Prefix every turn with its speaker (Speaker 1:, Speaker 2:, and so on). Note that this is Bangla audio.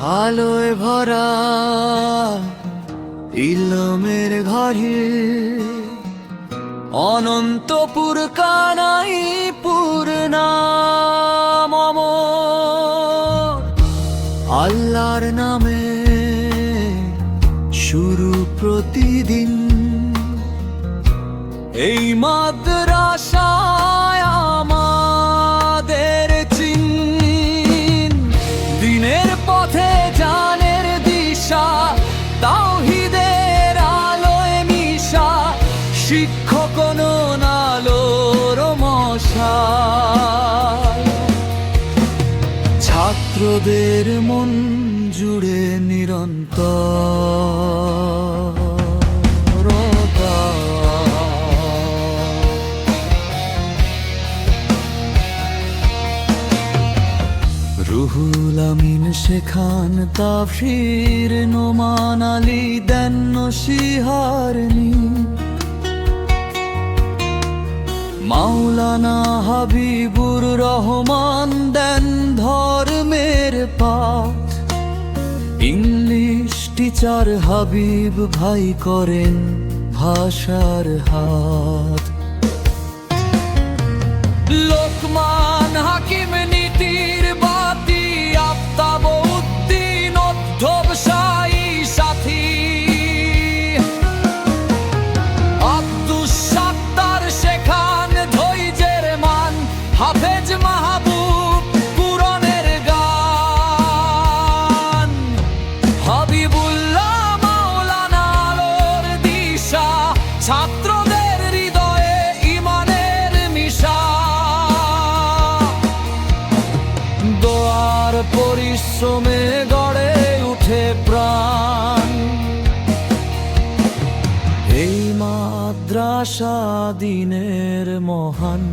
Speaker 1: আলোয় ভরা ইলমের ঘরে অনন্তপুর কানাই পূর্ণাম আল্লাহর নামে শুরু প্রতিদিন। এই মাদ্রাসায় পথে জানের দিশা তাওহিদের আলোয় মিশা শিক্ষক নালোর মশা। ছাত্রদের মন জুড়ে নিরন্তর। রুহুল আমিন শেখান তাফসির, নোমান আলী দেন নসিহারনি মাওলানা হাবিবুর রহমান দেন ধর্মের পাঠ। ইংলিশ টিচার হাবিব ভাই করেন ভাষার হাত। লোকমান ছাত্রদের হৃদয়ে ইমানের মিশা দোয়ার পরিশ্রমে গড়ে উঠে প্রাণ। এই মাদ্রাসা দিনের মহান।